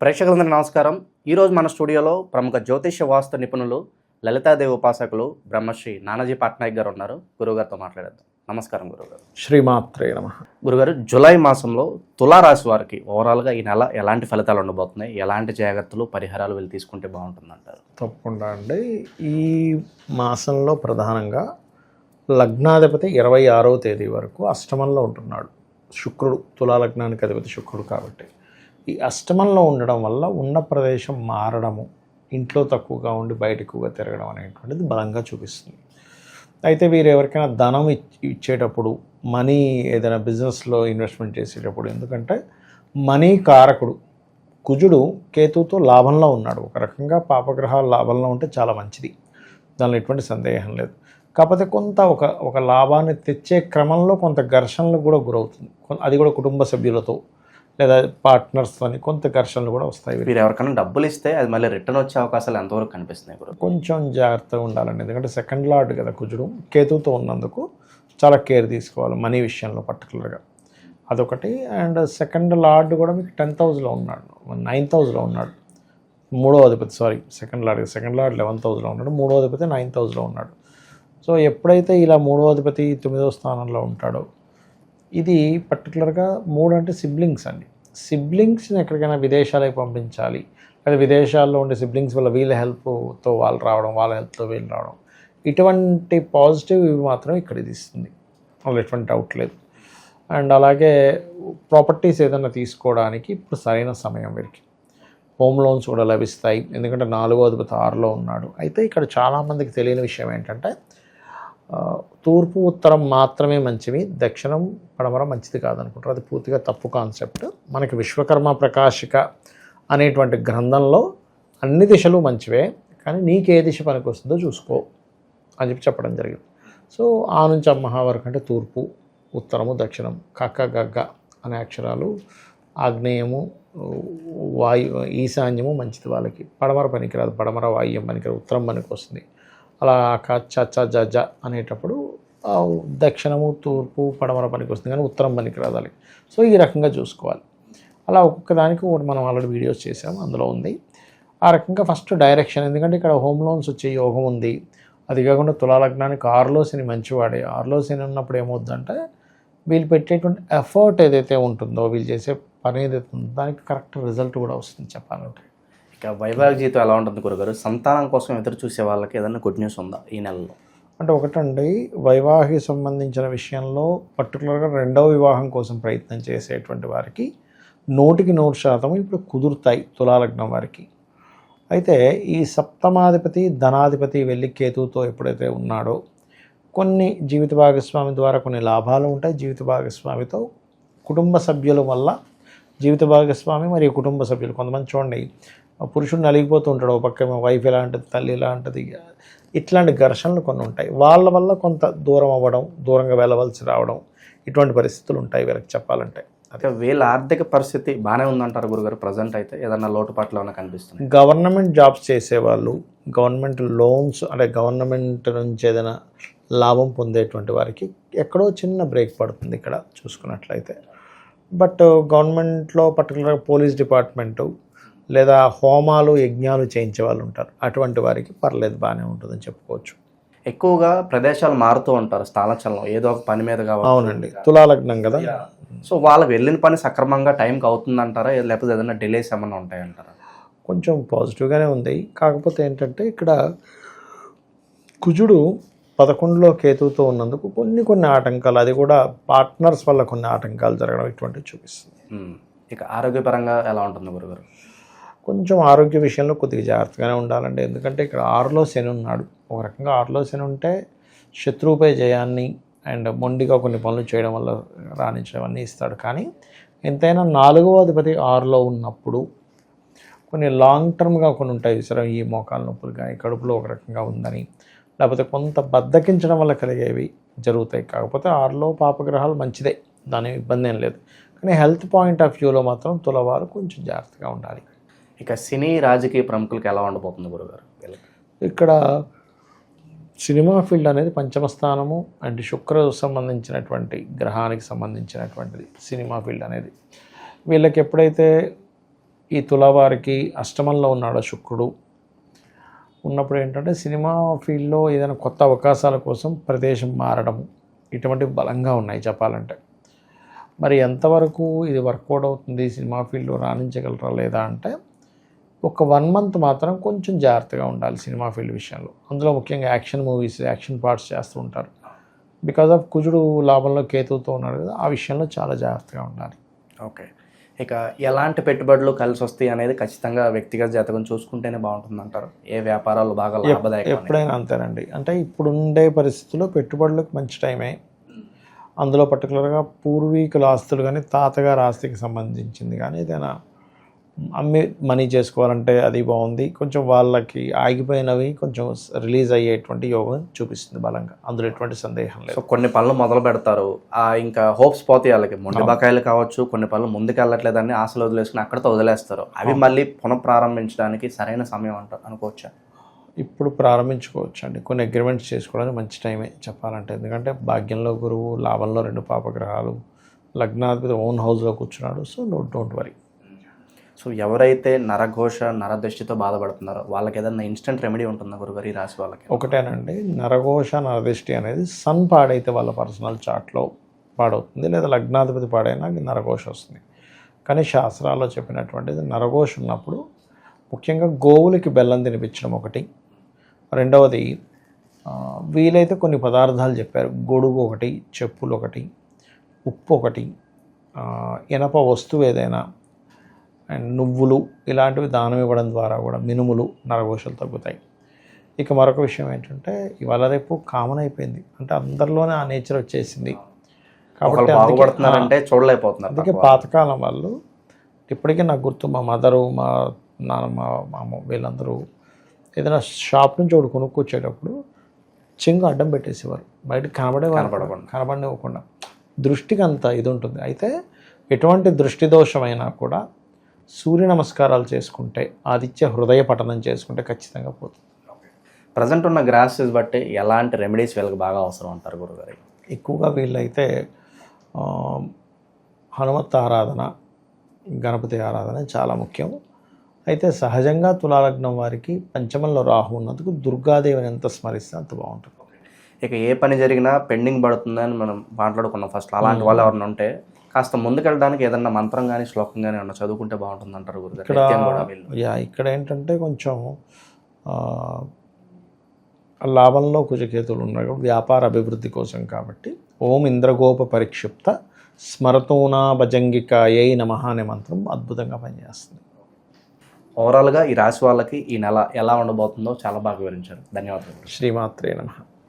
ప్రేక్షకులందరికీ నమస్కారం. ఈరోజు మన స్టూడియోలో ప్రముఖ జ్యోతిష్య వాస్తు నిపుణులు లలితాదేవి ఉపాసకులు బ్రహ్మశ్రీ నానాజీ పట్నాయక్ గారు ఉన్నారు. గురుగారితో మాట్లాడేద్దాం. నమస్కారం గురుగారు శ్రీమాత్రే నమ. గురుగారు జూలై మాసంలో తులారాశి వారికి ఓవరాల్గా ఈ నెల ఎలాంటి ఫలితాలు ఉండబోతున్నాయి? ఎలాంటి జాగ్రత్తలు పరిహారాలు వీళ్ళు తీసుకుంటే బాగుంటుందంటారు? తప్పకుండా అండి. ఈ మాసంలో ప్రధానంగా లగ్నాధిపతి ఇరవై ఆరవ తేదీ వరకు అష్టమంలో ఉంటున్నాడు. శుక్రుడు తులా లగ్నానికి అధిపతి శుక్రుడు కాబట్టి. ఈ అష్టమంలో ఉండడం వల్ల ఉన్న ప్రదేశం మారడము ఇంట్లో తక్కువగా ఉండి బయట ఎక్కువగా తిరగడం అనేటువంటిది బలంగా చూపిస్తుంది. అయితే వీరు ఎవరికైనా ధనం ఇచ్చేటప్పుడు మనీ ఏదైనా బిజినెస్లో ఇన్వెస్ట్మెంట్ చేసేటప్పుడు ఎందుకంటే మనీ కారకుడు కుజుడు కేతుతో లాభంలో ఉన్నాడు. ఒక రకంగా పాపగ్రహాలు లాభంలో ఉంటే చాలా మంచిది. దానిలో ఎటువంటి సందేహం లేదు. కాకపోతే కొంత ఒక ఒక లాభాన్ని తెచ్చే క్రమంలో కొంత ఘర్షణలు కూడా గురవుతుంది. అది కూడా కుటుంబ సభ్యులతో లేదా పార్ట్నర్స్తో కొంత ఘర్షణలు కూడా వస్తాయి. మీరు ఎవరికైనా డబ్బులు ఇస్తే అది మళ్ళీ రిటర్న్ వచ్చే అవకాశాలు ఎంతవరకు కనిపిస్తున్నాయి గురు? కొంచెం జాగ్రత్తగా ఉండాలండి. ఎందుకంటే సెకండ్ లార్డ్ కదా కుజుడు. కేతువుతో ఉన్నందుకు చాలా కేర్ తీసుకోవాలి మనీ విషయంలో పర్టికులర్గా అదొకటి. అండ్ సెకండ్ లార్డ్ కూడా మీకు టెన్త్ హౌస్లో ఉన్నాడు. నైన్త్ హౌస్లో ఉన్నాడు. మూడో అధిపతి sorry second lord second lord eleventh హౌస్లో ఉన్నాడు. మూడో అధిపతి నైన్త్ హౌస్లో ఉన్నాడు. సో ఎప్పుడైతే ఇలా మూడో అధిపతి తొమ్మిదో స్థానంలో ఉంటాడో ఇది పర్టికులర్గా మూడు అంటే సిబ్లింగ్స్ అండి. సిబ్లింగ్స్ని ఎక్కడికైనా విదేశాలకు పంపించాలి. లేదా విదేశాల్లో ఉండే సిబ్లింగ్స్ వల్ల వీళ్ళ హెల్ప్తో వాళ్ళు రావడం వాళ్ళ హెల్ప్తో వీళ్ళు రావడం. ఇటువంటి పాజిటివ్ ఇవి మాత్రం ఇక్కడ ఇది ఇస్తుంది. వాళ్ళు ఎటువంటి డౌట్ లేదు. అండ్ అలాగే ప్రాపర్టీస్ ఏదైనా తీసుకోవడానికి ఇప్పుడు సరైన సమయం వీరికి. హోమ్ లోన్స్ కూడా లభిస్తాయి. ఎందుకంటే నాలుగో అధిపతి ఆరులో ఉన్నాడు. అయితే ఇక్కడ చాలామందికి తెలియని విషయం ఏంటంటే తూర్పు ఉత్తరం మాత్రమే మంచివి దక్షిణం పడమర మంచిది కాదనుకుంటారు. అది పూర్తిగా తప్పు కాన్సెప్ట్. మనకి విశ్వకర్మ ప్రకాశిక అనేటువంటి గ్రంథంలో అన్ని దిశలు మంచివే కానీ నీకు ఏ దిశ పనికి వస్తుందో చూసుకో అని చెప్పి చెప్పడం జరిగింది. సో ఆ నుంచి అమ్మహ వరకు అంటే తూర్పు ఉత్తరము దక్షిణం కక్క గగ్గ అనే అక్షరాలు ఆగ్నేయము వాయు ఈశాన్యము మంచిది వాళ్ళకి. పడమర పనికిరాదు. పడమర వాయుం పనికిరాదు. ఉత్తరం పనికి వస్తుంది అలా క చ చ జ జ అనేటప్పుడు దక్షిణము తూర్పు పడమర పనికి వస్తుంది కానీ ఉత్తరం పనికి రాదాలి. సో ఈ రకంగా చూసుకోవాలి. అలా ఒక్కొక్క దానికి ఒకటి మనం ఆల్రెడీ వీడియోస్ చేసాం అందులో ఉంది. ఆ రకంగా ఫస్ట్ డైరెక్షన్ ఎందుకంటే ఇక్కడ హోమ్ లోన్స్ వచ్చే యోగం ఉంది. అది కాకుండా తులాలగ్నానికి ఆరులో శని మంచివాడే. ఆరులో శని ఉన్నప్పుడు ఏమవుద్దంటే వీళ్ళు పెట్టేటువంటి ఎఫర్ట్ ఏదైతే ఉంటుందో వీళ్ళు చేసే పని ఏదైతే ఉందో దానికి కరెక్ట్ రిజల్ట్ కూడా వస్తుంది చెప్పాలంటే. ఇక వైవాహిక జీవితం ఎలా ఉంటుంది గురుగారు? సంతానం కోసం ఎదురు చూసే వాళ్ళకి ఏదైనా గుడ్ న్యూస్ ఉందా ఈ నెలలో? అంటే ఒకటండి వైవాహిక సంబంధించిన విషయంలో పర్టికులర్గా రెండవ వివాహం కోసం ప్రయత్నం చేసేటువంటి వారికి నూటికి నూరు శాతం ఇప్పుడు కుదురుతాయి తులాలగ్నం వారికి. అయితే ఈ సప్తమాధిపతి ధనాధిపతి వెళ్ళి కేతువుతో ఎప్పుడైతే ఉన్నాడో కొన్ని జీవిత భాగస్వామి ద్వారా కొన్ని లాభాలు ఉంటాయి. జీవిత భాగస్వామితో కుటుంబ సభ్యుల వల్ల జీవిత భాగస్వామి మరియు కుటుంబ సభ్యులు కొంతమంది చూడండి పురుషుడు నలిగిపోతూ ఉంటాడు ఒక పక్క వైఫ్ ఎలాంటిది తల్లి ఎలాంటిది ఇట్లాంటి ఘర్షణలు కొన్ని ఉంటాయి. వాళ్ళ వల్ల కొంత దూరం అవ్వడం దూరంగా వెళ్ళవలసి రావడం ఇటువంటి పరిస్థితులు ఉంటాయి వీళ్ళకి చెప్పాలంటే. అయితే వీళ్ళ ఆర్థిక పరిస్థితి బాగానే ఉందంటారు గురుగారు ప్రజెంట్ అయితే. ఏదన్నా లోటుపాట్లు ఏమైనా కనిపిస్తున్నాయి? గవర్నమెంట్ జాబ్స్ చేసేవాళ్ళు గవర్నమెంట్ లోన్స్ అంటే గవర్నమెంట్ నుంచి ఏదైనా లాభం పొందేటువంటి వారికి ఎక్కడో చిన్న బ్రేక్ పడుతుంది ఇక్కడ చూసుకున్నట్లయితే. బట్ గవర్నమెంట్లో పర్టికులర్గా పోలీస్ డిపార్ట్మెంటు లేదా హోమాలు యజ్ఞాలు చేయించే వాళ్ళు ఉంటారు. అటువంటి వారికి పర్లేదు బాగానే ఉంటుందని చెప్పుకోవచ్చు. ఎక్కువగా ప్రదేశాలు మారుతూ ఉంటారు స్థానచలనం. ఏదో ఒక పని మీద కావాలి అవునండి. తులాలగ్నం కదా? సో వాళ్ళకి వెళ్ళిన పని సక్రమంగా టైంకి అవుతుందంటారా? లేకపోతే ఏదైనా డిలేస్ ఏమైనా ఉంటాయంటారా? కొంచెం పాజిటివ్గానే ఉంది. కాకపోతే ఏంటంటే ఇక్కడ కుజుడు పదకొండులో కేతువుతో ఉన్నందుకు కొన్ని కొన్ని ఆటంకాలు అది కూడా పార్ట్నర్స్ వల్ల కొన్ని ఆటంకాలు జరగడం ఇటువంటివి చూపిస్తుంది. ఇక ఆరోగ్యపరంగా ఎలా ఉంటుంది గురుగారు? కొంచెం ఆరోగ్య విషయంలో కొద్దిగా జాగ్రత్తగానే ఉండాలండి. ఎందుకంటే ఇక్కడ ఆరులో శని ఉన్నాడు. ఒక రకంగా ఆరులో శని ఉంటే శత్రువుపై జయాన్ని అండ్ మొండిగా కొన్ని పనులు చేయడం వల్ల రాణించడం అన్నీ ఇస్తాడు. కానీ ఎంతైనా నాలుగవ అధిపతి ఆరులో ఉన్నప్పుడు కొన్ని లాంగ్ టర్మ్గా కొన్ని ఉంటాయి. సరే ఈ మోకాల నొప్పులు కానీ కడుపులో ఒక రకంగా ఉందని లేకపోతే కొంత బద్దకించడం వల్ల కలిగేవి జరుగుతాయి. కాకపోతే ఆరులో పాపగ్రహాలు మంచిదే. దాని ఇబ్బంది ఏం లేదు. కానీ హెల్త్ పాయింట్ ఆఫ్ వ్యూలో మాత్రం తులవారు కొంచెం జాగ్రత్తగా ఉండాలి. ఇక సినీ రాజకీయ ప్రముఖులకు ఎలా ఉండబోతుంది గురుగారు ఇక్కడ సినిమా ఫీల్డ్ అనేది పంచమస్థానము అండ్ శుక్ర సంబంధించినటువంటి గ్రహానికి సంబంధించినటువంటిది సినిమా ఫీల్డ్ అనేది. వీళ్ళకి ఎప్పుడైతే ఈ తులావారికి అష్టమంలో ఉన్నాడు శుక్రుడు ఉన్నప్పుడు ఏంటంటే సినిమా ఫీల్డ్లో ఏదైనా కొత్త అవకాశాల కోసం ప్రదేశం మారడం ఇటువంటివి బలంగా ఉన్నాయి చెప్పాలంటే. మరి ఎంతవరకు ఇది వర్కౌట్ అవుతుంది సినిమా ఫీల్డ్లో రాణించగలరా లేదా అంటే ఒక వన్ మంత్ మాత్రం కొంచెం జాగ్రత్తగా ఉండాలి సినిమా ఫీల్డ్ విషయంలో. అందులో ముఖ్యంగా యాక్షన్ మూవీస్ యాక్షన్ పార్ట్స్ చేస్తూ ఉంటారు. బికాజ్ ఆఫ్ కుజుడు లాభంలో కేతువుతో ఉన్నాడు కదా ఆ విషయంలో చాలా జాగ్రత్తగా ఉండాలి. ఓకే. ఇక ఎలాంటి పెట్టుబడులు కలిసి వస్తాయి అనేది ఖచ్చితంగా వ్యక్తిగత జాతకం చూసుకుంటేనే బాగుంటుంది అంటారు ఏ వ్యాపారాలు బాగా లాభదాయకం ఎప్పుడైనా అంతేనండి. అంటే ఇప్పుడు ఉండే పరిస్థితుల్లో పెట్టుబడులకు మంచి టైమే. అందులో పర్టికులర్గా పూర్వీకుల ఆస్తులు కానీ తాతగారి ఆస్తికి సంబంధించింది కానీ ఏదైనా అమ్మి మనీ చేసుకోవాలంటే అది బాగుంది. కొంచెం వాళ్ళకి ఆగిపోయినవి కొంచెం రిలీజ్ అయ్యేటువంటి యోగం చూపిస్తుంది బలంగా. అందులో ఎటువంటి సందేహం లేదు. కొన్ని పనులు మొదలు పెడతారు. ఆ ఇంకా హోప్స్ పోతాయి వాళ్ళకి. మొండి బకాయిలు కావచ్చు కొన్ని పనులు ముందుకు వెళ్ళట్లేదని ఆశలు వదిలేసుకుని అక్కడితో వదిలేస్తారు. అవి మళ్ళీ పునఃప్రారంభించడానికి సరైన సమయం అంటారు అనుకోవచ్చా? ఇప్పుడు ప్రారంభించుకోవచ్చు అండి కొన్ని అగ్రిమెంట్స్ చేసుకోవడానికి మంచి టైమే చెప్పాలంటే. ఎందుకంటే భాగ్యంలో గురువు లాభంలో రెండు పాపగ్రహాలు లగ్నాధిపతి ఓన్ హౌస్లో కూర్చున్నాడు. So no don't worry. So ఎవరైతే నరఘోష నరదృష్టితో బాధపడుతున్నారో వాళ్ళకి ఏదైనా ఇన్స్టెంట్ రెమెడీ ఉంటుందా గురుగారు ఈ రాశి వాళ్ళకి? ఒకటేనండి నరఘోష నరదృష్టి అనేది సన్ పాడైతే వాళ్ళ పర్సనల్ చాట్లో పాడవుతుంది లేదా లగ్నాధిపతి పాడైనా నరఘోష వస్తుంది. కానీ శాస్త్రాల్లో చెప్పినటువంటిది నరఘోష ఉన్నప్పుడు ముఖ్యంగా గోవులకి బెల్లం తినిపించడం ఒకటి. రెండవది వీలైతే కొన్ని పదార్థాలు చెప్పారు. గొడుగు ఒకటి చెప్పులు ఒకటి ఉప్పు ఒకటి ఇనప వస్తువు ఏదైనా అండ్ నువ్వులు ఇలాంటివి దానం ఇవ్వడం ద్వారా కూడా మినుములు నరఘోషలు తగ్గుతాయి. ఇక మరొక విషయం ఏంటంటే ఇవాళ రేపు కామన్ అయిపోయింది. అంటే అందరిలోనే ఆ నేచర్ వచ్చేసింది. కాబట్టి బాగుపడుతున్నారంటే చూడలేకపోతున్నారు అందుకే. పాతకాలం వాళ్ళు ఇప్పటికీ నాకు గుర్తు మా మదరు మా నాన్నమ్మ మా అమ్మ వీళ్ళందరూ ఏదైనా షాప్ నుంచి ఒకటి కొనుక్కొచ్చేటప్పుడు చెంగు అడ్డం పెట్టేసేవారు. బయటకు కనబడే కనపడకుండా. కనబడనివ్వకుండా. దృష్టికి అంత ఇది ఉంటుంది. అయితే ఎటువంటి దృష్టి దోషమైనా కూడా సూర్య నమస్కారాలు చేసుకుంటే ఆదిత్య హృదయ పఠనం చేసుకుంటే ఖచ్చితంగా పోతుంది. ప్రజెంట్ ఉన్న గ్రాసెస్ బట్టి ఎలాంటి రెమెడీస్ వీళ్ళకి బాగా అవసరం అంటారు గురుగారు? ఎక్కువగా వీళ్ళైతే హనుమత్ ఆరాధన గణపతి ఆరాధన చాలా ముఖ్యం. అయితే సహజంగా తులాలగ్నం వారికి పంచమంలో రాహు ఉన్నందుకు దుర్గాదేవిని ఎంత స్మరిస్తే అంత బాగుంటుంది. ఇక ఏ పని జరిగినా పెండింగ్ పడుతుందని మనం మాట్లాడుకున్నాం ఫస్ట్ అలాంటి వాళ్ళు ఎవరైనా ఉంటే కాస్త ముందుకెళ్ళడానికి ఏదన్నా మంత్రం కానీ శ్లోకం కానీ ఏమన్నా చదువుకుంటే బాగుంటుంది అంటారు గురుగారు యా ఇక్కడ ఏంటంటే కొంచెం లాభంలో కుజకేతువులు ఉన్నారు వ్యాపార అభివృద్ధి కోసం కాబట్టి. ఓం ఇంద్రగోప పరిక్షిప్త స్మరతూనా భజంగికాయై నమః అనే మంత్రం అద్భుతంగా పనిచేస్తుంది. ఓవరాల్గా ఈ రాశి వాళ్ళకి ఈ నెల ఎలా ఉండబోతుందో చాలా బాగా వివరించారు. ధన్యవాదాలు. శ్రీమాత్రే నమః.